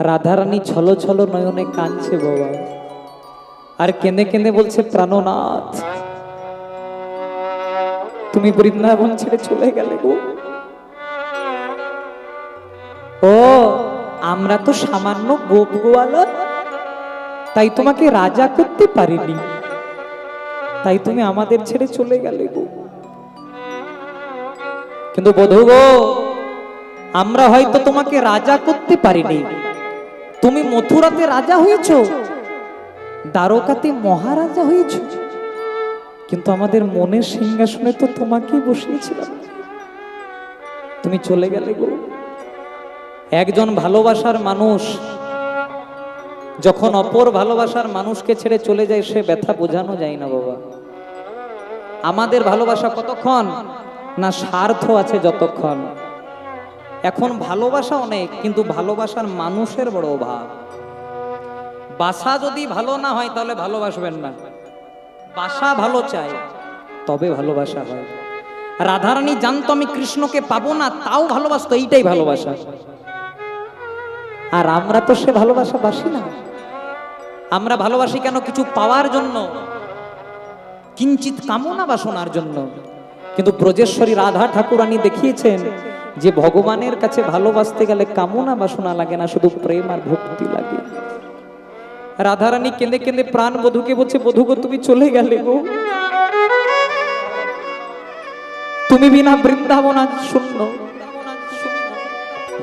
রাধারানী ছলো ছলো নয়নে কাঁদছে বাবা। আর কেঁদে কেঁদে বলছে, প্রাণনাথ, তুমি বৃন্দাবন ছেড়ে চলে গেলে গো। ও, আমরা তো সামান্য গোপ গোয়ালা তাই তোমাকে রাজা করতে পারিনি। তাই তুমি আমাদের ছেড়ে চলে গেলে গো। কিন্তু বধূ গো, আমরা হয়তো তোমাকে রাজা করতে পারিনি। তুমি মথুরাতে রাজা হয়েছ? দ্বারকাতে মহারাজা হয়েছ? কিন্তু আমাদের মনের সিংহাসনে তো তোমাকেই বসিয়েছিলাম। তুমি চলে গেলে গো। একজন ভালোবাসার মানুষ, যখন অপর ভালোবাসার মানুষকে ছেড়ে চলে যায়, সে ব্যথা বোঝানো যায় না বাবা। আমাদের ভালোবাসা কতক্ষণ? না স্বার্থ আছে যতক্ষণ? এখন ভালোবাসা অনেক, কিন্তু ভালোবাসার মানুষের বড় অভাব। বাসা যদি ভালো না হয়, তাহলে ভালোবাসবেন না। বাসা ভালো চাই, তবে ভালোবাসা হয়। রাধারানী জানতো আমি কৃষ্ণকে পাবো না, তাও ভালোবাসতো, এইটাই ভালোবাসা। আর আমরা তো সে ভালোবাসা বাসি না। আমরা ভালোবাসি কেন কিছু পাওয়ার জন্য? কিঞ্চিত কামনা বাসনার জন্য। কিন্তু ব্রজেশ্বরী রাধা ঠাকুরানী দেখিয়েছেন যে ভগবানের কাছে ভালোবাসতে গেলে কামনা বাসনা লাগে না, শুধু প্রেম আর ভক্তি লাগে। রাধারানী কেঁদে কেঁদে প্রাণ বধুকে বলছে, বধু গো, তুমি চলে গেলে গো। তুমি বিনা বৃন্দাবন আজ শূন্য।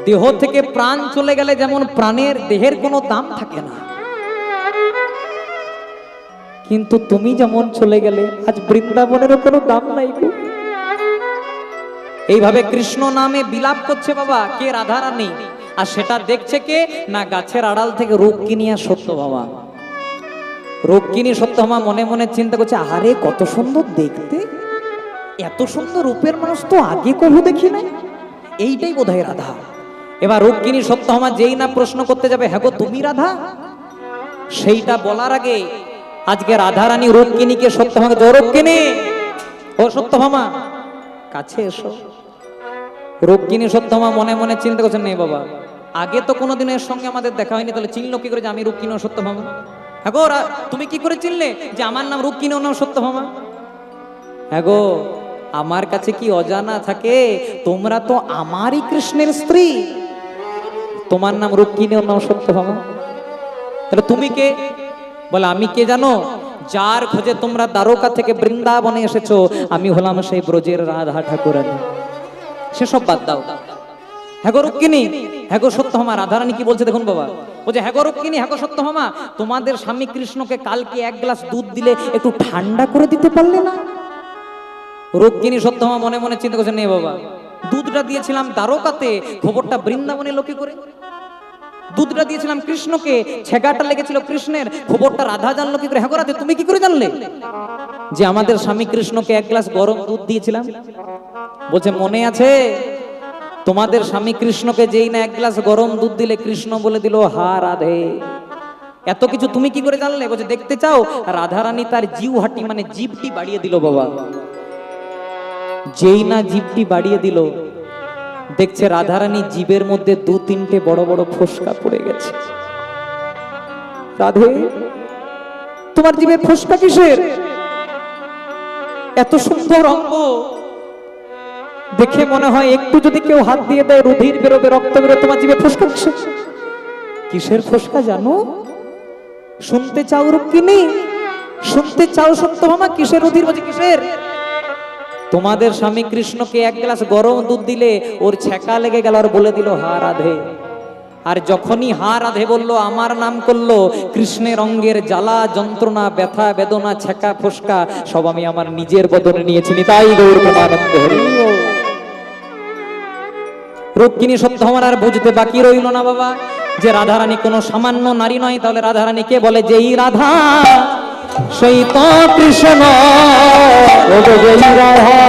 দেহ থেকে প্রাণ চলে গেলে যেমন প্রাণের দেহের কোনো দাম থাকে না। কিন্তু তুমি যেমন চলে গেলে, আজ বৃন্দাবনেরও কোনো দাম নাই গো। এইভাবে কৃষ্ণ নামে বিলাপ করছে বাবা, কে রাধারানী? আর সেটা দেখছে কে? না, গাছের আড়াল থেকে রোগ কিনিয়া সত্য বাবা। রোগ কিনি সত্য মা মনে মনে চিন্তা করছে আরে কত সুন্দর দেখতে। এত সুন্দর রূপের মানুষ তো আগে কবু দেখি নাই। এইটাই বোধহয় রাধা। এবার রোগিনী সত্যহমা যেই না প্রশ্ন করতে যাবে হ্যাঁ গো, তুমি রাধা? সেইটা বলার আগে আজকে রাধারানী রোগিনীকে সত্যভামা রোগিনী ও সত্য সত্যভামা কাছে এসো। রোগিনী সত্যমা মনে মনে চিন্তা করছেন, নেই বাবা, আগে তো কোনোদিন এর সঙ্গে আমাদের দেখা হয়নি, তাহলে চিনলো কি করে যে আমি ও সত্যভামা হ্যাঁ গো তুমি কি করে চিনলে যে আমার নাম ও নাম সত্যভামা হ্যাঁ গো, আমার কাছে কি অজানা থাকে? তোমরা তো আমারই কৃষ্ণের স্ত্রী। তোমার নাম রুক্মিণী নাম সত্যভামা তাহলে তুমি কে? বলে, আমি কে জানো? যার খোঁজে তোমরা দ্বারকা থেকে বৃন্দাবনে এসেছ, আমি হলাম সেই ব্রজের রাধা ঠাকুরানী। সেসব বাদ দাও। রুক্মিণী হ্যাগো সত্যহমা রাধারানী কি বলছে দেখুন বাবা। বলছে রুক্মিণী হ্যাগো সত্যহমা তোমাদের স্বামী কৃষ্ণকে কালকে এক গ্লাস দুধ দিলে একটু ঠান্ডা করে দিতে পারলে না? রোগিনী সত্যমা মনে মনে চিন্তা করছে নেই বাবা, দুধটা দিয়েছিলাম দ্বারকাতে, খবরটা বৃন্দাবনে লোকে করে। দুধটা দিয়েছিলাম কৃষ্ণকে, ছেগাটা লেগেছিল কৃষ্ণের খবরটা রাধা জানলো কি করে? হ্যাঁ তুমি কি করে জানলে? যে আমাদের স্বামী কৃষ্ণকে এক গ্লাস গরম দুধ দিয়েছিলাম। বলছে, মনে আছে? তোমাদের স্বামী কৃষ্ণকে যেই না এক গ্লাস গরম দুধ দিলে কৃষ্ণ বলে দিল, হা রাধে। এত কিছু তুমি কি করে জানলে? বলছে, দেখতে চাও? রাধারানী তার জিউ হাটি মানে জিভটি বাড়িয়ে দিল বাবা। যেই না জীবটি বাড়িয়ে দিল দেখছে রাধারানী জীবের মধ্যে দু তিনটে বড় বড় ফোসকা পড়ে গেছে। রাধে, তোমার জীবের ফোসকা কিসের? এত সুন্দর অঙ্গ। দেখে মনে হয় একটু যদি কেউ হাত দিয়ে দেয়, রুধির বেরোবে, রক্ত বেরোবে, তোমার জীবে ফোসকা কিসের? কিসের ফোসকা জানো? শুনতে চাও রুক্মিণী? শুনতে চাও সত্যভামা? কিসের রুধির বলছে কিসের? তোমাদের স্বামী কৃষ্ণকে এক গ্লাস গরম দুধ দিলে ওর ছেঁকা লেগে গেল আর বলে দিল, হা রাধে। আর যখনই হা রাধে বলল, আমার নাম করল, কৃষ্ণের অঙ্গের জ্বালা, যন্ত্রণা, ব্যথা, বেদনা ছেঁকা ফোসকা, সব আমি আমার নিজের বদনে নিয়েছি। তাই রুক্মিণী সত্য আমার আর বুঝতে বাকি রইল না বাবা। যে রাধারানী কোনো সামান্য নারী নয়, তাহলে রাধারানী কে বলে, যেই রাধা, সেই তো কৃষ্ণ। রাধা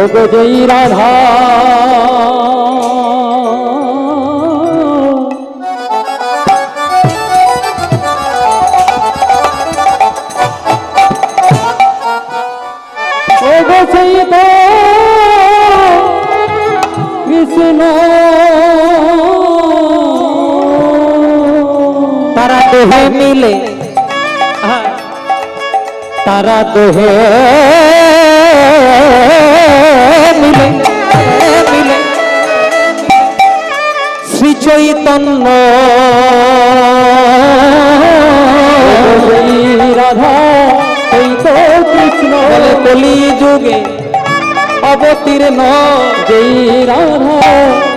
ও গো জয়ী রাধা তারা দেহে মিলে। তারা দেহে চৈতন্য রাধা সেই তো কৃষ্ণ। বলে কলি যুগে অবতীর্ণ। যেই রাধা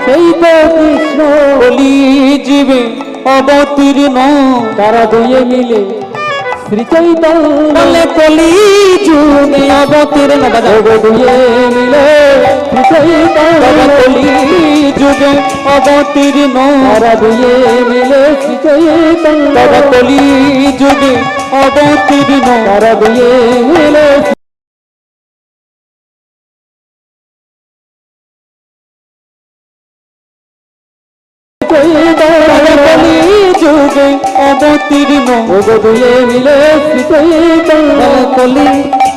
সেই তো কৃষ্ণ কলি জীবে অবতীর্ণ। তারা দুয়ে মিলে শ্রী চৈতন্য বলে কলি যুগে অবতীর্ণ বাজাও। ওগো দুয়ে মিলে শ্রী চৈতন্য তবে কলি যুগে অবতীর্ণ। তারা দুয়ে মিলে শ্রী চৈতন্য তবে কলি যুগে অবতীর্ণ। তারা দুয়ে মিলে দুয়ে মিলে শ্রী চৈতন্য তবে কলি।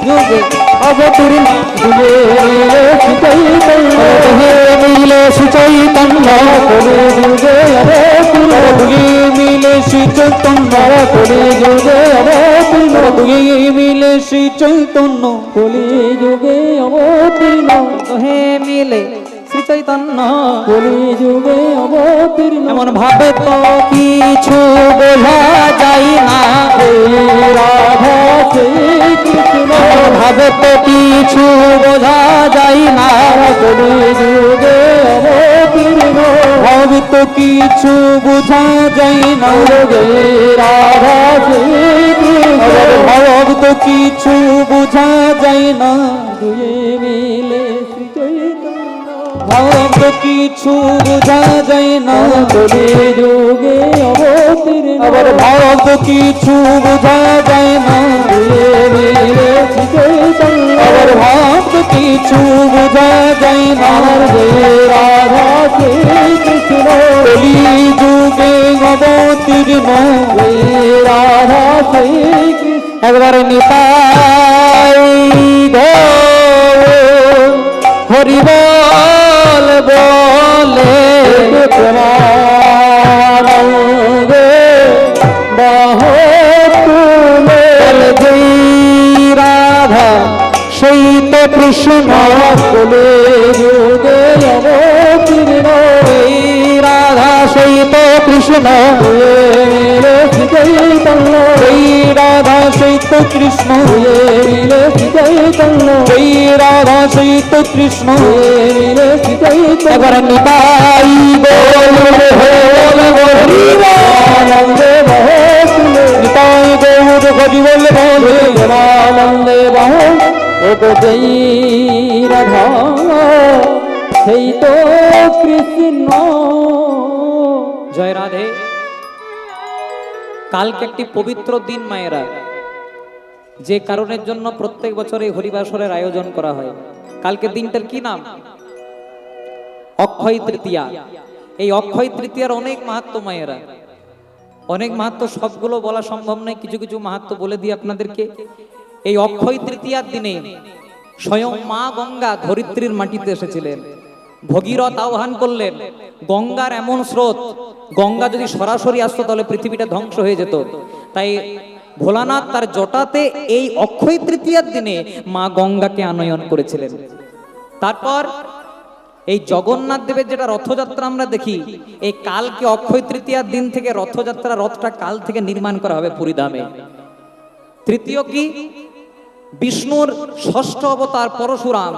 যুগে অবতীর্ণ দুয়ে মিলে শ্রী চৈতন্য হে মিলে সুচৈতন্য কলি। যুগে অবতীর্ণ দুই মিলে শ্রী চৈতন্য কলি। যুগে অবতীর্ণ দুই মিলে শ্রী চৈতন্য কলি যুগে অবতীর্ণ। হে মিলে। শ্রী চৈতন্য। কলি যুগে অবতীর্ণ। এমন ভাবে তো কিছু বোঝা যায় না। রাধা ভাবে তো কিছু বোঝা যায় না। কলি যুগে অবতীর্ণ। ভাবে তো কিছু বোঝা যায় না। রাধা ভাব তো কিছু বোঝা যায় না। দুয়ে মিলে ভাব কিছু বোঝা যায় না। কলি যুগে অবতীর্ণ। আবার ভাব কিছু বোঝা যায় না। আবার ভাব কিছু বোঝা যায় না। রাধা কৃষ্ণ কলি যুগে অবতীর্ণ। রাধা একবার নিতাই গৌর কৃষ্ণ কোলে যুগে অবতীর্ণ রাধা সেই কৃষ্ণ জয় তো কৃষ্ণ শ্রী চৈতন্য জয় রাধা সেই তো কৃষ্ণ শ্রী চৈতন্য একবার নিতাই আনন্দে বাহ তুলে নিতাই গৌর হরি বল বলে। প্রেমানন্দে বাহ। ও জয় রাধা। সেই কৃষ্ণ। জয় রাধে। কালকে একটি পবিত্র দিন মায়েরা। যে কারণের জন্য প্রত্যেক বছর এই হরিবাসরের আয়োজন করা হয়। কালকে দিনটার কি নাম? অক্ষয় তৃতীয়া। এই অক্ষয় তৃতীয়ার অনেক মাহাত্ম মায়েরা। অনেক মাহাত্ম সবগুলো বলা সম্ভব নয়, কিছু কিছু মাহাত্ম বলে দিই আপনাদেরকে। এই অক্ষয় তৃতীয়ার দিনে স্বয়ং মা গঙ্গা ধরিত্রীর মাটিতে এসেছিলেন। ভগীরথ আহ্বান করলেন, গঙ্গার এমন স্রোত, গঙ্গা যদি সরাসরি আসতো তাহলে পৃথিবীটা ধ্বংস হয়ে যেত। তাই ভোলানাথ তার জটাতে এই অক্ষয় তৃতীয়ার দিনে মা গঙ্গাকে আনয়ন করেছিলেন। তারপর এই জগন্নাথ দেবের যেটা রথযাত্রা আমরা দেখি, এই কালকে অক্ষয় তৃতীয়ার দিন থেকে রথযাত্রা রথটা কাল থেকে নির্মাণ করা হবে পুরীধামে তৃতীয় কি? বিষ্ণুর ষষ্ঠ অবতার পরশুরাম।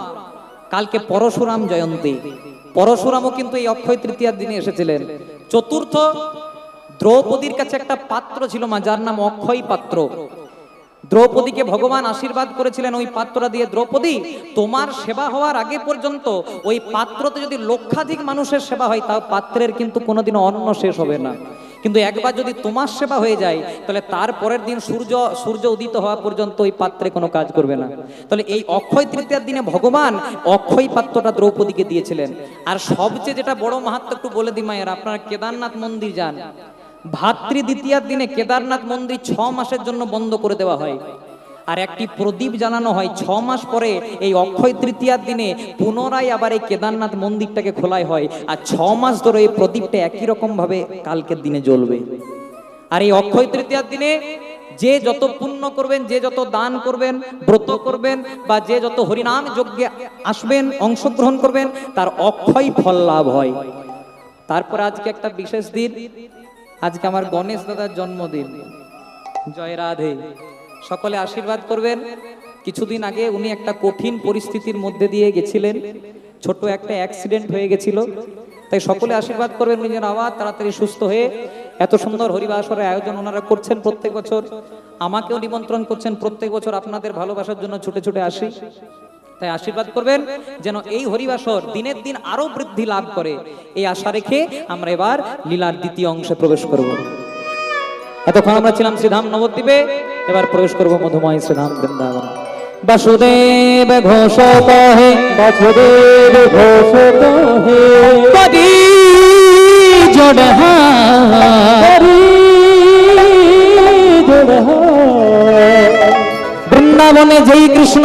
কালকে পরশুরাম জয়ন্তী। পরশুরামও কিন্তু এই অক্ষয় তৃতীয়ার দিনে এসেছিলেন। চতুর্থ দ্রৌপদীর কাছে একটা পাত্র ছিল মা, যার নাম অক্ষয় পাত্র। দ্রৌপদীকে ভগবান আশীর্বাদ করেছিলেন ওই পাত্রটা দিয়ে, দ্রৌপদী, তোমার সেবা হওয়ার আগে পর্যন্ত ওই পাত্রতে যদি লক্ষাধিক মানুষের সেবা হয় তাও পাত্রের কিন্তু কোনোদিনও অন্ন শেষ হবে না। কিন্তু একবার যদি তোমার সেবা হয়ে যায়, তাহলে তার পরের দিন সূর্য সূর্য উদিত হওয়া পর্যন্ত ওই পাত্রে কোনো কাজ করবে না। তাহলে এই অক্ষয় তৃতীয়ার দিনে ভগবান অক্ষয় পাত্রটা দ্রৌপদীকে দিয়েছিলেন। আর সবচেয়ে যেটা বড় মাহাত্ম একটু বলে দিই মায়ের, আপনারা কেদারনাথ মন্দির যান। ভাতৃ দ্বিতীয়ার দিনে কেদারনাথ মন্দির ছ মাসের জন্য বন্ধ করে দেওয়া হয়। আর একটি প্রদীপ জানানো হয় ছ মাস পরে এই অক্ষয় তৃতীয়ার দিনে পুনরায় আবার এই কেদারনাথ মন্দিরটাকে খোলাই হয়। আর ছ মাস ধরে এই প্রদীপটা একই রকম ভাবে কালকের দিনে জ্বলবে। আর এই অক্ষয় তৃতীয়ার দিনে যে যত পুণ্য করবেন, যে যত দান করবেন, ব্রত করবেন বা যে যত হরিনাম যজ্ঞে আসবেন, অংশগ্রহণ করবেন, তার অক্ষয় ফল লাভ হয়। তারপর আজকে একটা বিশেষ দিন। আজকে আমার গণেশ দাদার জন্মদিন। জয় রাধে। সকলে আশীর্বাদ করবেন। কিছুদিন আগে উনি একটা কঠিন পরিস্থিতির মধ্যে দিয়ে গেছিলেন। ছোট একটা অ্যাক্সিডেন্ট হয়ে গেছিল। তাই সকলে আশীর্বাদ করবেন, উনি যেন আবার তাড়াতাড়ি সুস্থ হয়ে এত সুন্দর হরিবাসরের আয়োজন ওনারা করছেন প্রত্যেক বছর। আমাকেও নিমন্ত্রণ করছেন প্রত্যেক বছর আপনাদের ভালোবাসার জন্য ছুটে ছুটে আসি। তাই আশীর্বাদ করবেন যেন এই হরিবাসর দিনের দিন আরও বৃদ্ধি লাভ করে। এই আশা রেখে আমরা এবার লীলার দ্বিতীয় অংশে প্রবেশ করব। এতক্ষণ আমরা ছিলাম শ্রীধাম নবদ্বীপে, এবার প্রবেশ করব মধুময় শ্রীধাম বৃন্দাবন। বাসুদেব ঘোষ কহে বাসুদেব ঘোষ কহে কদি জোড় হরি বৃন্দাবনে যেই কৃষ্ণ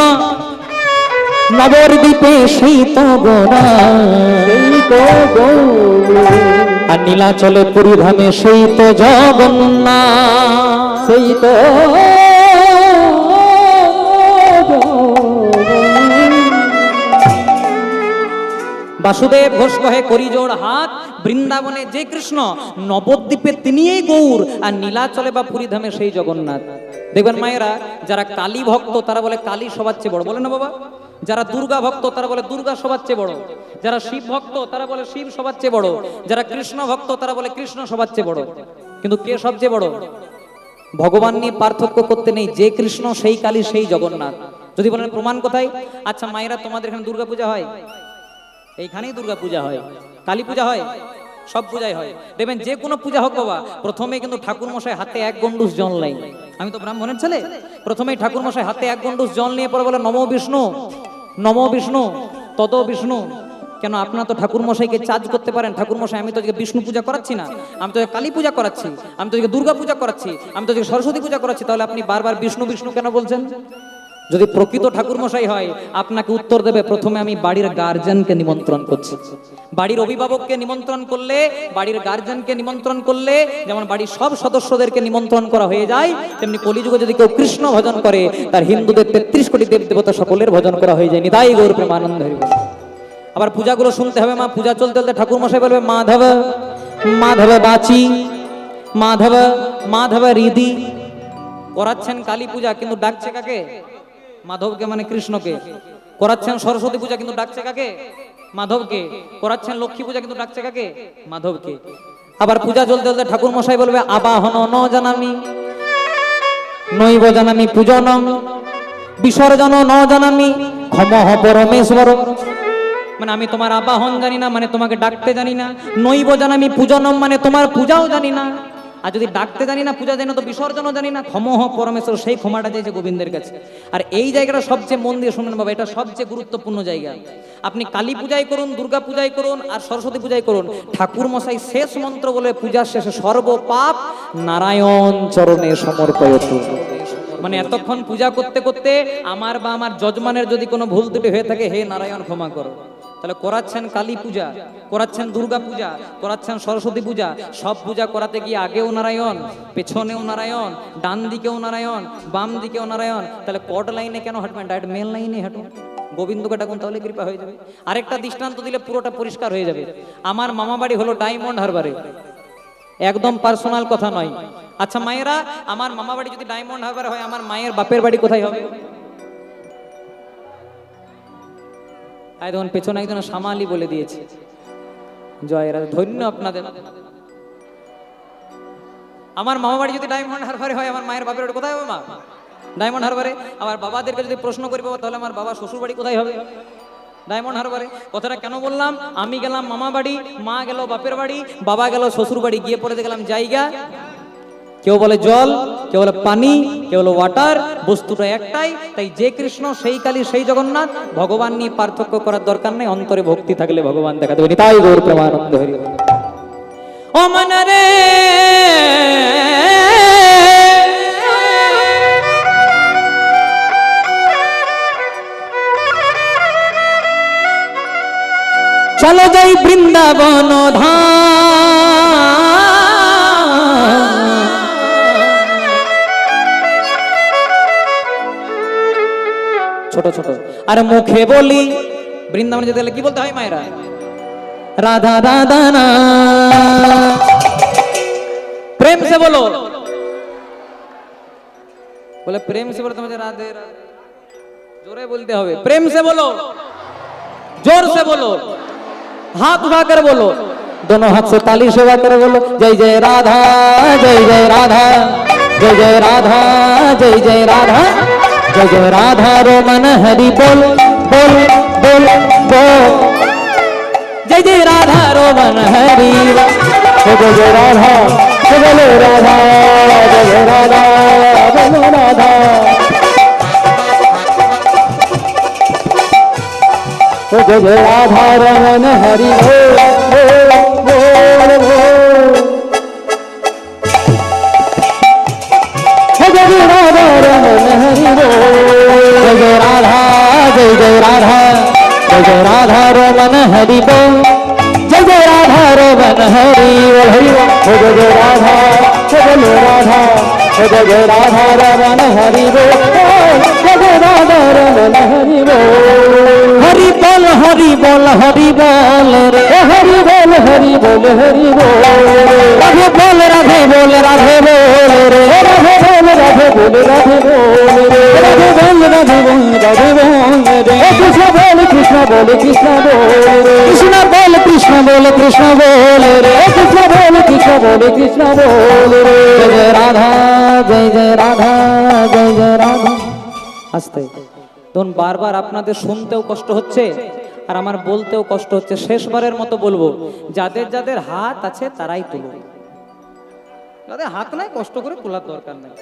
নবদ্বীপে সেই তো গোনা সেই তো গৌর আর নীলাচলে পুরীধামে সেই তো জগন্নাথ সেই তো বাসুদেব ঘোষ কহে করি জোড় হাত বৃন্দাবনে যে কৃষ্ণ নবদ্বীপে তিনিই গৌর আর নীলাচলে বা পুরীধামে সেই জগন্নাথ। দেখবেন মায়েরা যারা কালী ভক্ত তারা বলে কালী সবার চেয়ে বড়। বলে না বাবা? যারা দুর্গা ভক্ত, তারা বলে দুর্গা সবার চেয়ে বড়। যারা শিব ভক্ত, তারা বলে শিব সবার চেয়ে বড়। যারা কৃষ্ণ ভক্ত, তারা বলে কৃষ্ণ সবার চেয়ে বড়। কিন্তু কে সবচেয়ে বড়? ভগবান নিয়ে পার্থক্য করতে নেই, যে কৃষ্ণ সেই কালী, সেই জগন্নাথ। যদি বলেন প্রমাণ কোথায়? আচ্ছা মায়েরা তোমাদের এখানে দুর্গা পূজা হয়? এইখানেই দুর্গা পূজা হয়। কালী পূজা হয়? সব পূজাই হয়। দেখবেন যে কোনো পূজা হোক বাবা প্রথমে কিন্তু ঠাকুর মশাই হাতে এক গন্ডুস জল নেই আমি তো ব্রাহ্মণের ছেলে, প্রথমেই ঠাকুর মশাই হাতে এক গন্ডুস জল নিয়ে পরে বলে, নম বিষ্ণু নম বিষ্ণু তত বিষ্ণু। কেন আপনারা তো ঠাকুর মশাইকে চার্জ করতে পারেন? ঠাকুর মশাই, আমি তো আজকে বিষ্ণু পূজা করাচ্ছি না। আমি তো কালী পূজা করাচ্ছি। আমি তো দুর্গা পূজা করাচ্ছি। আমি তো সরস্বতী পূজা করাচ্ছি। তাহলে আপনি বারবার বিষ্ণু বিষ্ণু কেন বলছেন? যদি প্রকৃত ঠাকুর মশাই হয়, আপনাকে উত্তর দেবে, প্রথমে আমি বাড়ির গার্জেনকে নিমন্ত্রণ করছি। বাড়ির অভিভাবককে নিমন্ত্রণ করলে, বাড়ির গার্জেনকে নিমন্ত্রণ করলে, যেমন বাড়ির সব সদস্যদেরকে নিমন্ত্রণ করা হয়ে যায়, তেমনি কলিযুগে যদি কেউ কৃষ্ণ ভজন করে, তার হিন্দুদের তেত্রিশ কোটি দেব দেবতা সকলের ভজন করা হয়ে যায়। নিতাই গৌর প্রেমানন্দ। আবার পূজাগুলো শুনতে হবে মা, পূজা চলতে চলতে ঠাকুর মশাই বলবে, মাধব মাধব বাচি, মাধব মাধব রিদি। করাচ্ছেন কালী পূজা, কিন্তু ডাকছে কাকে? মাধবকে মানে কৃষ্ণকে। করাচ্ছেন সরস্বতী পূজা কিন্তু ডাকছে কাকে? মাধবকে। করাচ্ছেন লক্ষ্মী পূজা কিন্তু ডাকছে কাকে? মাধবকে। আবার পূজা চলতে চলতে ঠাকুর মশাই বলবে, আবাহন ন জানামি, নৈব জানামি পূজনম, বিসর্জন ন জানামি, ক্ষমহ পরমেশ্বর। মানে আমি তোমার আবাহন জানি না মানে তোমাকে ডাকতে জানি না। নৈব জানামি পূজনম মানে তোমার পূজাও জানি না। আর যদি ডাকতে জানি না, পূজা জানি না, তো বিসর্জনও জানি না, ক্ষমহ পরমেশ্বর সেই ক্ষমাটা চাইছে গোবিন্দের কাছে। আর এই জায়গাটা সবচেয়ে মন দিয়ে শুনুন বাবা, এটা সবচেয়ে গুরুত্বপূর্ণ জায়গা। আপনি কালী পূজাই করুন, দুর্গা পূজাই করুন, আর সরস্বতী পূজাই করুন। ঠাকুর মশাই শেষ মন্ত্র বলে পূজার শেষে সর্বপাপ নারায়ণ চরণে সমর্পয়ত। মানে এতক্ষণ পূজা করতে করতে আমার বা আমার যজমানের যদি কোনো ভুল ত্রুটি হয়ে থাকে, হে নারায়ণ, ক্ষমা করো। তাহলে করাচ্ছেন কালী পূজা, করাচ্ছেন দুর্গা পূজা, করাচ্ছেন সরস্বতী পূজা, সব পূজা করাতে গিয়ে আগেও নারায়ণ, পেছনেও নারায়ণ, ডান দিকেও নারায়ণ, বাম দিকেও নারায়ণ, তাহলে কট লাইনে কেন হাঁটবেন? ডাইরেক্ট মেন লাইনে হাঁটুন। গোবিন্দকে ডাকুন, তাহলে কৃপা হয়ে যাবে। আরেকটা দৃষ্টান্ত দিলে পুরোটা পরিষ্কার হয়ে যাবে। আমার মামা বাড়ি হলো ডায়মন্ড হারবারে। একদম পার্সোনাল কথা নয়। আচ্ছা মায়েরা, আমার মামা বাড়ি যদি ডায়মন্ড হারবারে হয়, আমার মায়ের বাপের বাড়ি কোথায় হবে? আয় দেখুন পেছনে একজন সামালি বলে দিয়েছে, জয় রাধা ধন্য আপনাদের। আমার মামা বাড়ি যদি ডায়মন্ড হারবারে হয়, আমার মায়ের বাপের কোথায় হবে, মা? ডায়মন্ড হারবারে? আমার বাবাদেরকে যদি প্রশ্ন করি, বাবা, তাহলে আমার বাবা শ্বশুর বাড়ি কোথায় হবে? ডায়মন্ড হারবারে। কথাটা কেন বললাম? আমি গেলাম মামা বাড়ি, মা গেল বাপের বাড়ি, বাবা গেল শ্বশুর বাড়ি, গিয়ে পরে দেখলাম জায়গা। কেউ বলে জল, কেউ বলে পানি, কেউ বলে ওয়াটার বস্তুটা একটাই। তাই যে কৃষ্ণ, সেই কালী, সেই জগন্নাথ, ভগবান নিয়ে পার্থক্য করার দরকার নেই, অন্তরে ভক্তি থাকলে ভগবান দেখা দেবে। তাই গৌর প্রেমানন্দ হরি। ও মনরে চলো যাই বৃন্দাবন ধাম। ছোট ছোট আর মুখে বলি বৃন্দাবনে যেতে গেলে কি বলতে হয় মায়েরা রাধা রাধা না প্রেম সে বলো বলে প্রেম সে বলো তোমাদের রাধে রাধে। জোরে বলতে হবে প্রেম সে বলো जोर से बोलो हाथ उठाकर बोलो दोनों हाथ से ताली सेवा कर बोलो जय जय राधा जय जय राधा जय जय राधा जय जय राधा जय राधा रो मन हरि बोल बोल बोल बोल। जय जय राधा रो मन हरि। जय जय राधा बोलो राधा जय राधा, बोलो राधा। जय जय राधा रमन हरि बोल। जय जय राधा रमन हरि बोल जय जय राधा जय जय जय जय रमन हरि बोल जय जय हरि जय जय राधा जय बोलो राधा जय जय राधा रमन हरि बोल जय जय राधा रमन हरि हरि बोल हरि बोल हरि बोल रे हरि बोल हरि बोल हरि बोल राधे बोल राधे बोल राधे बोल रे राधे बोल राधे बोल राधे बोल रे राधे बोल राधे बोल राधे बोल रे कृष्ण बोल कृष्ण बोल कृष्ण बोल रे कृष्ण बोल कृष्ण बोल कृष्ण बोल रे कृष्ण बोल कृष्ण बोल कृष्ण बोल रे जय जय राधा जय जय राधा जय जय राधा আস্তে তখন বারবার আপনাদের শুনতেও কষ্ট হচ্ছে আর আমার বলতেও কষ্ট হচ্ছে শেষবারের মতো বলব যাদের যাদের হাত আছে তারাই তুলো যাদের হাত নাই কষ্ট করে তোলার দরকার নাই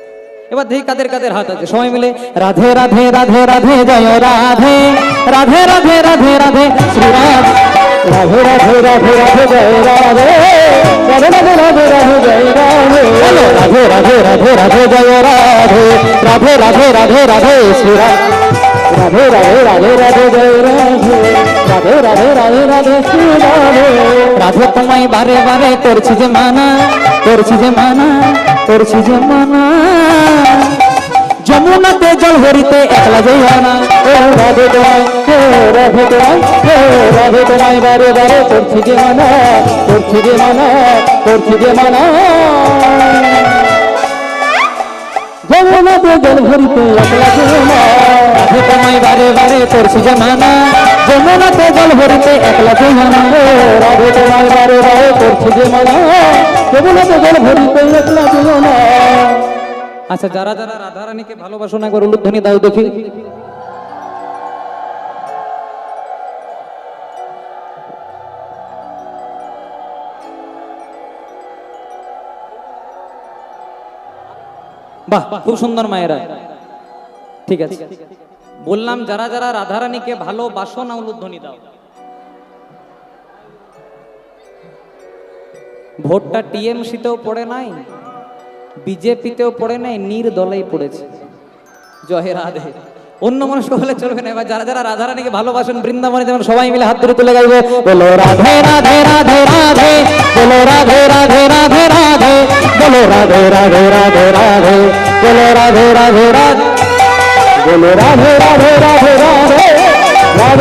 এবার দেখি কাদের কাদের হাত আছে সবাই মিলে রাধে রাধে রাধে রাধে জয় রাধে রাধে রাধে রাধে রাধে শ্রীরাধ রাধে রাধে রাধে রাধে জয় রাধে রাধে রাধে রাধে রাধে জয় রাধে রাধে রাধে রাধে রাধে জয় রাধে রাধে রাধে রাধে রাধে শ্রীরাধ রাধে রাধে রাধে রাধে জয় রাধে রাধে রাধে রাধে রাধে রাধে রাধে তোমায় বারে বারে করছি যে মানা করছি যে মানা করছি যে মানা যমুনাতে জল ভরিতে একলা যাইয়া না ও রাধে তোমায় ও রাধে তোমায় ও রাধে তোমায় বারে বারে করছি যে মানা করছি যে মানা করছি যে মানা যমুনাতে জল ভরিতে একলা যাইয়া না রাধে তোমায় বারে বারে জল ভরিতে একলা যাইয়া না ও রাধে তোমায় বারে বারে আচ্ছা যারা যারা রাধারানীকে ভালোবাসো না একবার উলুধ্বনি দাও দেখি। বাহ, খুব সুন্দর মায়েরা। ঠিক আছে। বললাম, যারা যারা রাধারানীকে ভালোবাসো না উলুধ্বনি দাও। ভোটটা টিএমসিতেও পড়ে নাই, বিজেপিতেও পড়ে নাই, নির্দলেই পড়েছে। জয় রাধে। অন্য মানুষ হলে চলবে না এবার যারা যারা রাধারানীকে ভালোবাসেন বৃন্দাবনে যেমন সবাই মিলে হাত ধরে তুলে গাইবে বলো রাধে রাধে রাধে রাধে বলো রাধে রাধে রাধে রাধে বলো রাধে রাধে রাধে রাধে বলো রাধে রাধে রাধে বলো রাধে রাধে রাধে রাধে রাধে রাধে রাধে রাধে বলো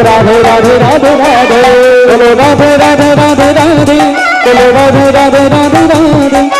রাধে রাধে রাধে রাধে বলো রাধে রাধে রাধে রাধে বলো রাধে রাধে রাধে রাধে বলো রাধে রাধে রাধে রাধে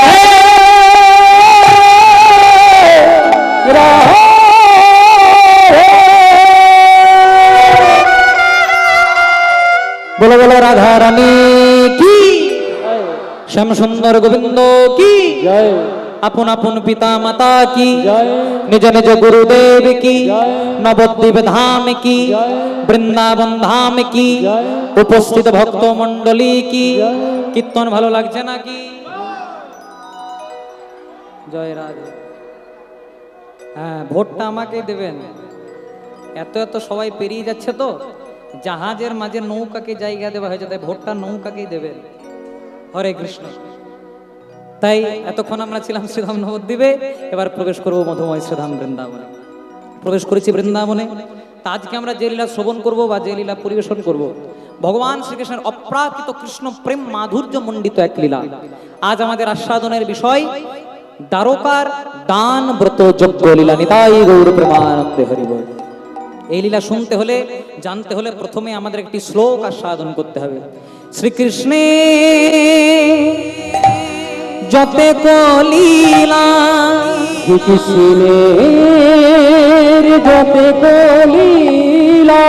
বলো বলো রাধা রানী কি শ্যাম সুন্দর গোবিন্দ কি আপন আপন পিতা মাতা কি নিজ নিজ গুরুদেব কি। নবদ্বীপ ধাম কি। বৃন্দাবন ধাম কি। উপস্থিত ভক্ত মন্ডলী কি। কীর্তন ভালো লাগছে নাকি জয় রাধে হ্যাঁ ভোটটা আমাকে দেবেন। এত এত সবাই পেরিয়ে যাচ্ছে তো। জাহাজের মাঝে নৌকাকে জায়গা দেওয়া হয়েছে, তাই ভোটটা নৌকাকেই দেবেন। হরে কৃষ্ণ। তাই এতক্ষণ আমরা ছিলাম শ্রীধাম নবদ্বীপে, এবার প্রবেশ করব মধুময় শ্রীধাম বৃন্দাবনে। প্রবেশ করেছি বৃন্দাবনে। তা আজকে আমরা যে লীলা শ্রবণ করব বা যে লীলা পরিবেশন করব, ভগবান শ্রীকৃষ্ণের অপ্রাকৃত কৃষ্ণ প্রেম মাধুর্য মণ্ডিত এক লীলা। আজ আমাদের আস্বাদনের বিষয় দ্বারকার দান ব্রত যজ্ঞ লীলা নিতাই গৌর প্রেমানন্দে হরিবল এই লীলা শুনতে হলে, জানতে হলে প্রথমে আমাদের একটি শ্লোক আস্বাদন করতে হবে। শ্রীকৃষ্ণে, যতে কলীলা কৃষ্ণের যতে কলিলা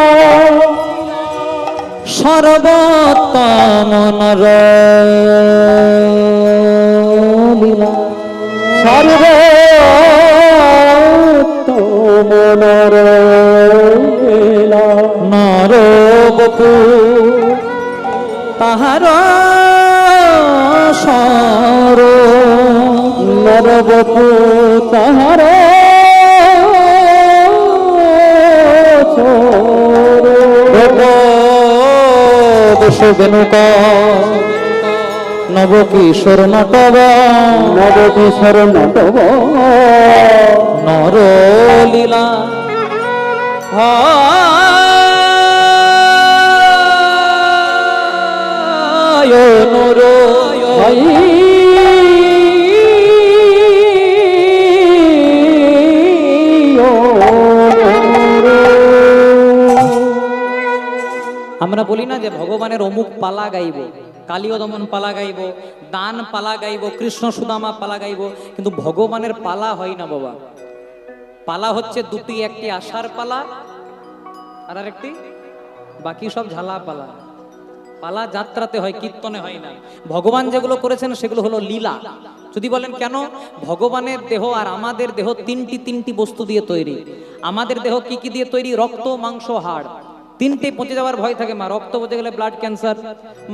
লীলা। সর্ব নর নর বপু তাহার সর নর বপু তাহার শুভনুকা নব কিশোর নটব নবকিশোর নটব নর লীলা নর। আমরা বলি না যে ভগবানের অমুক পালা গাইব। কালীয় দমন পালা গাইব, দান পালা গাইব, কৃষ্ণ সুদামা পালা গাইব, কিন্তু ভগবানের পালা হয় না বাবা। পালা হচ্ছে দুটি, একটি আশার পালা, আর আরেকটি বাকি সব ঝালা পালা। পালা যাত্রাতে হয়, কীর্তনে হয় না। ভগবান যেগুলো করেছেন সেগুলো হলো লীলা। যদি বলেন কেন? ভগবানের দেহ আর আমাদের দেহ তিনটি তিনটি বস্তু দিয়ে তৈরি। আমাদের দেহ কি কি দিয়ে তৈরি? রক্ত, মাংস, হাড়। তিনটে পচে যাওয়ার ভয় থাকে মা, রক্ত পচে গেলে ব্লাড ক্যান্সার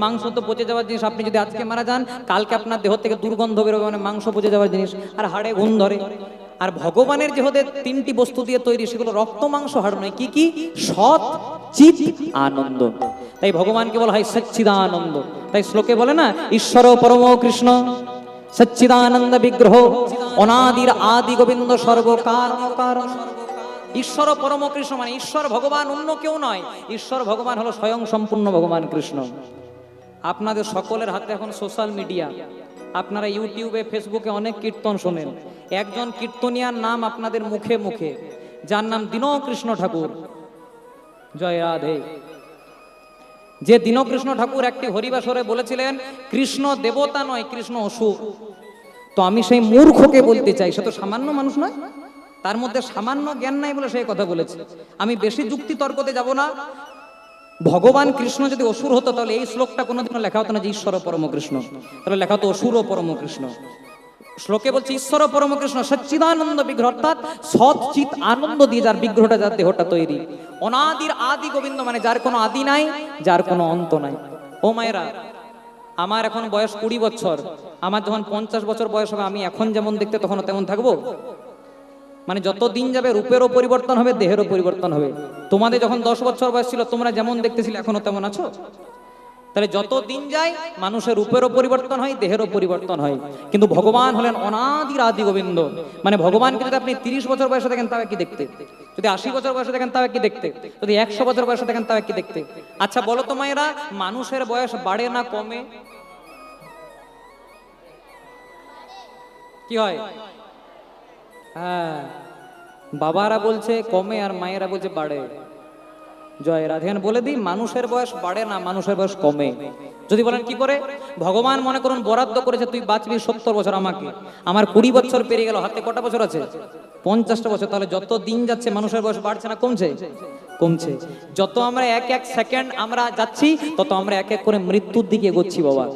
মাংস তো পচে যাওয়ার জিনিস, আপনি যদি আজকে মারা যান, কালকে আপনার দেহ থেকে দুর্গন্ধ বেরোবে মানে মাংস পচে যাওয়ার জিনিস, আর হাড়ে ঘুম ধরে। আর ভগবানের যে হতে তিনটি বস্তু দিয়ে তৈরি, সেগুলো রক্ত, মাংস, হাড় নয়, কি কি? সৎ, চিত, আনন্দ। তাই ভগবানকে বলা হয় সচ্চিদানন্দ। তাই শ্লোকে বলে না ঈশ্বর পরম কৃষ্ণ, সচ্চিদানন্দ বিগ্রহ, অনাদির আদি গোবিন্দ সর্বকার ঈশ্বর পরম কৃষ্ণ মানে ঈশ্বর ভগবান, অন্য কেউ নয়। ঈশ্বর ভগবান হলো স্বয়ং সম্পূর্ণ ভগবান কৃষ্ণ। আপনাদের সকলের হাতে এখন সোশ্যাল মিডিয়া আপনারা ইউটিউবে, ফেসবুকে অনেক কীর্তন শোনেন। একজন কীর্তনিয়ার নাম আপনাদের মুখে মুখে। যার নাম দীনকৃষ্ণ ঠাকুর। জয় রাধে। যে দীনকৃষ্ণ ঠাকুর একটি হরিবাসরে বলেছিলেন, কৃষ্ণ দেবতা নয়, কৃষ্ণ অসুর। তো আমি সেই মূর্খকে বলতে চাই। সে তো সামান্য মানুষ নয়। তার মধ্যে সামান্য জ্ঞান নাই বলে সেই কথা বলেছে। আমি বেশি যুক্তি তর্কতে যাব না। ভগবান কৃষ্ণ যদি অসুর হতো, তাহলে এই শ্লোকটা কোনোদিনও লেখা হতো না যে ঈশ্বর পরম কৃষ্ণ। তাহলে লেখা হতো অসুর পরম কৃষ্ণ। শ্লোকে বলছে, ঈশ্বর পরম কৃষ্ণ, সচ্চিদানন্দ বিগ্রহ, অর্থাৎ সৎচিত আনন্দ দিয়ে যার বিগ্রহটা, যার দেহটা তৈরি। অনাদির আদি গোবিন্দ মানে যার কোনো আদি নাই, যার কোনো অন্ত নাই। ও মায়েরা, আমার এখন বয়স কুড়ি বছর। আমার যখন পঞ্চাশ বছর বয়স হবে, আমি এখন যেমন দেখতে তখন তেমন থাকব? মানে যত দিন যাবে রূপেরও পরিবর্তন হবে, দেহেরও পরিবর্তন হবে। তোমাদের যখন দশ বছর বয়স ছিল, তোমরা যেমন দেখতেছিলে, এখনও তেমন আছো? তাহলে যত দিন যায়, মানুষের রূপেরও পরিবর্তন হয়, দেহেরও পরিবর্তন হয়। কিন্তু ভগবান হলেন অনাদির আদি গোবিন্দ। মানে ভগবানকে যদি আপনি তিরিশ বছর বয়সে দেখেন তাও কি দেখতে? যদি আশি বছর বয়সে দেখেন তাও কি দেখতে? যদি একশো বছর বয়সে দেখেন তাও কি দেখতে? আচ্ছা বলো তো মায়েরা, মানুষের বয়স বাড়ে না কমে? কি হয়? হ্যাঁ। বাবারা বলছে, কমে আর মায়েরা বলছে বাড়ে। জয় রাধিকান বলে দিই, মানুষের বয়স বাড়ে না, মানুষের বয়স কমে। যদি বলেন কি করে? ভগবান মনে করুন বরাদ্দ করেছে, তুই বাঁচবি সত্তর বছর আমাকে। আমার কুড়ি বছর পেরিয়ে গেল, হাতে কটা বছর আছে? পঞ্চাশটা বছর, তাহলে যত দিন যাচ্ছে মানুষের বয়স বাড়ছে না, কমছে? কমছে। যত আমরা এক এক সেকেন্ড আমরা যাচ্ছি, তত আমরা এক এক করে মৃত্যুর দিকে এগোচ্ছি, বাবা।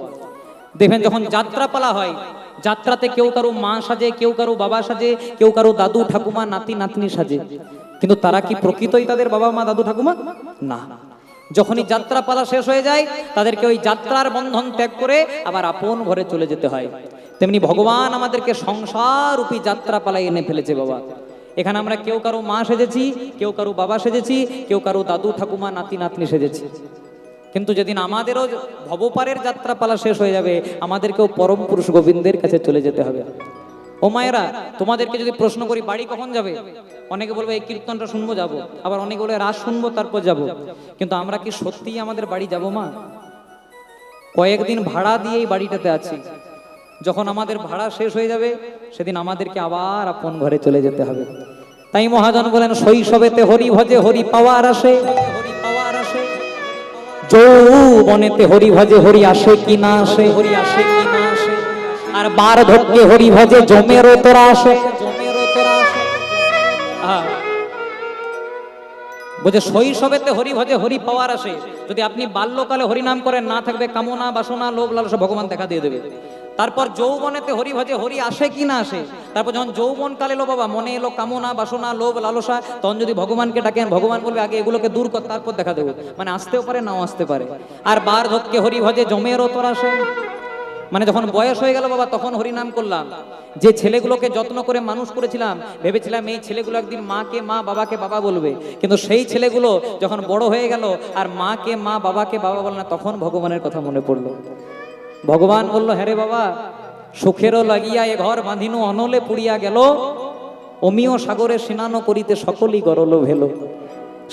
দেখবেন যখন যাত্রা পালা হয় যাত্রাতে কেউ কারও মা সাজে, কেউ কারও বাবা সাজে, কেউ কারও দাদু, ঠাকুমা, নাতি, নাতনি সাজে। কিন্তু তারা কি প্রকৃতই তাদের বাবা মা, দাদু, ঠাকুমা? না। যখনই যাত্রা পালা শেষ হয়ে যায়, তাদেরকে ওই যাত্রার বন্ধন ত্যাগ করে আবার আপন ঘরে চলে যেতে হয়। তেমনি ভগবান আমাদেরকে সংসার রূপী যাত্রা পালায় এনে ফেলেছে বাবা। এখানে আমরা কেউ কারও মা সেজেছি, কেউ কারও বাবা সেজেছি, কেউ কারও দাদু, ঠাকুমা, নাতি, নাতনি সেজেছি। কিন্তু যেদিন আমাদেরও ভবপারের যাত্রাপালা শেষ হয়ে যাবে, আমাদেরকেও পরম পুরুষ গোবিন্দের কাছে চলে যেতে হবে। ও মায়েরা, তোমাদেরকে যদি প্রশ্ন করি, বাড়ি কখন যাবে? অনেকে বলবে, এই কীর্তনটা শুনব, যাব। আবার অনেকে বলে, রাস শুনব, তারপর যাব। কিন্তু আমরা কি সত্যিই আমাদের বাড়ি যাব, মা? কয়েকদিন ভাড়া দিয়ে এই বাড়িটাতে আছি। যখন আমাদের ভাড়া শেষ হয়ে যাবে, সেদিন আমাদেরকে আবার আপন ঘরে চলে যেতে হবে। তাই মহাজন বলেন, শৈশবেতে হরি ভজে হরি পাওয়ার আসে। যৌবনেতে হরি ভজে হরি আসে কি না আসে? হরি আসে কি না আসে আর বার ধক্কে হরি ভজে জমের তোরা আসে। জমের তোরা আসে বুঝে শৈশবেতে হরি ভজে হরি পাওয়ার আসে। যদি আপনি বাল্যকালে হরি নাম করেন, না থাকবে কামনা, বাসনা, লোভ, লালসা ভগবান দেখা দিয়ে দেবে। তারপর যৌবনেতে হরি ভজে হরি আসে কি না আসে? তারপর যখন যৌবন কালে এলো বাবা, মনে এলো কামনা, বাসনা, লোভ, লালসা, তখন যদি ভগবানকে ডাকেন, ভগবান বলবে, আগে এগুলোকে দূর কর, তারপর দেখা দেবো। মানে আসতেও পারে, নাও আসতে পারে। আর বার ধককে হরি ভজে জমেরও তোর আসে। মানে যখন বয়স হয়ে গেল বাবা, তখন হরি নাম করলাম। যে ছেলেগুলোকে যত্ন করে মানুষ করেছিলাম, ভেবেছিলাম এই ছেলেগুলো একদিন মাকে, মা বাবাকে বাবা বলবে। কিন্তু সেই ছেলেগুলো যখন বড় হয়ে গেল, আর মাকে, মা বাবাকে বাবা বলে না, তখন ভগবানের কথা মনে পড়ল। ভগবান বলল হ্যাঁ রে বাবা, সুখেরও লাগিয়া এ ঘর বাঁধিনু, অনলে পুড়িয়া গেল। অমিও সাগরে স্নান করিতে সকলই গরল ভেলো।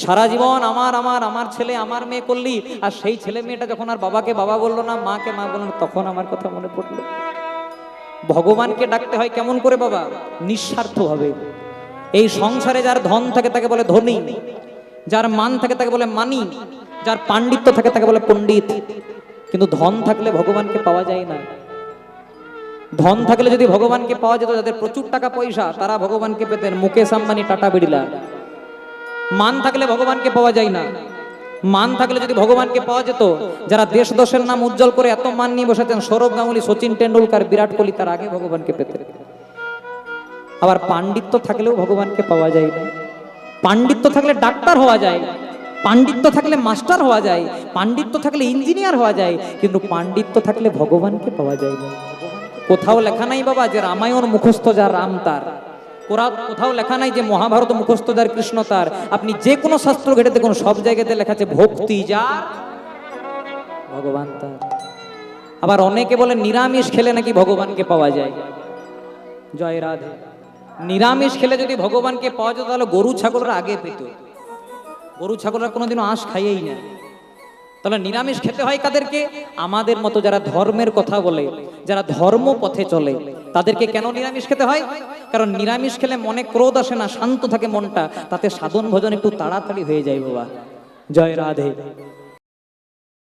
সারা জীবন আমার আমার আমার ছেলে, আমার মেয়ে করলি, আর সেই ছেলে মেয়েটা যখন আর বাবাকে, বাবা বলল না, মাকে, মা বলল তখন আমার কথা মনে পড়ল। ভগবানকে ডাকতে হয় কেমন করে বাবা? নিঃস্বার্থ ভাবে। এই সংসারে যার ধন থাকে তাকে বলে ধনী, যার মান থাকে তাকে বলে মানি, যার পাণ্ডিত্য থাকে তাকে বলে পণ্ডিত। কিন্তু ধন থাকলে ভগবানকে পাওয়া যায় না। ধন থাকলে যদি ভগবানকে পাওয়া যেত, যাদের প্রচুর টাকা পয়সা, তারা ভগবানকে পেতেন। মুকেশ আম্বানি, টাটা বিড়লা। মান থাকলে ভগবানকে পাওয়া যায় না। মান থাকলে যদি ভগবানকে পাওয়া যেত, যারা দেশ দশের নাম উজ্জ্বল করে এত মান নিয়ে বসেছেন, সৌরভ গাঙ্গুলি, সচিন টেন্ডুলকার বিরাট কোহলি, তার আগে ভগবানকে পেতেন। আবার পাণ্ডিত্য থাকলেও ভগবানকে পাওয়া যায় না। পাণ্ডিত্য থাকলে ডাক্তার হওয়া যায়। পাণ্ডিত্য থাকলে মাস্টার হওয়া যায়, পাণ্ডিত্য থাকলে ইঞ্জিনিয়ার হওয়া যায়, কিন্তু পাণ্ডিত্য থাকলে ভগবানকে পাওয়া যায় না। কোথাও লেখা নাই বাবা যে রামায়ণ মুখস্থ যার রাম তার। কোথাও লেখা নাই যে মহাভারত মুখস্থ যার কৃষ্ণ তার। আপনি যে কোনো শাস্ত্র ঘেটে দেখুন, সব জায়গাতে লেখা আছে, ভক্তি যার ভগবান তার। আবার অনেকে বলে, নিরামিষ খেলে নাকি ভগবানকে পাওয়া যায়? জয় রাধে। নিরামিষ খেলে যদি ভগবানকে পাওয়া যেত তাহলে গরু, ছাগলরা আগে পেত। গরু, ছাগলরা কোনোদিনও আঁশ খাইয়েই না। তাহলে নিরামিষ খেতে হয় কাদেরকে? আমাদের মতো যারা ধর্মের কথা বলে, যারা ধর্ম পথে চলে, তাদেরকে কেন নিরামিষ খেতে হয়? কারণ নিরামিষ খেলে মনে ক্রোধ আসে না, শান্ত থাকে মনটা, তাতে সাধন ভোজন একটু তাড়াতাড়ি হয়ে যায় বাবা। জয় রাধে।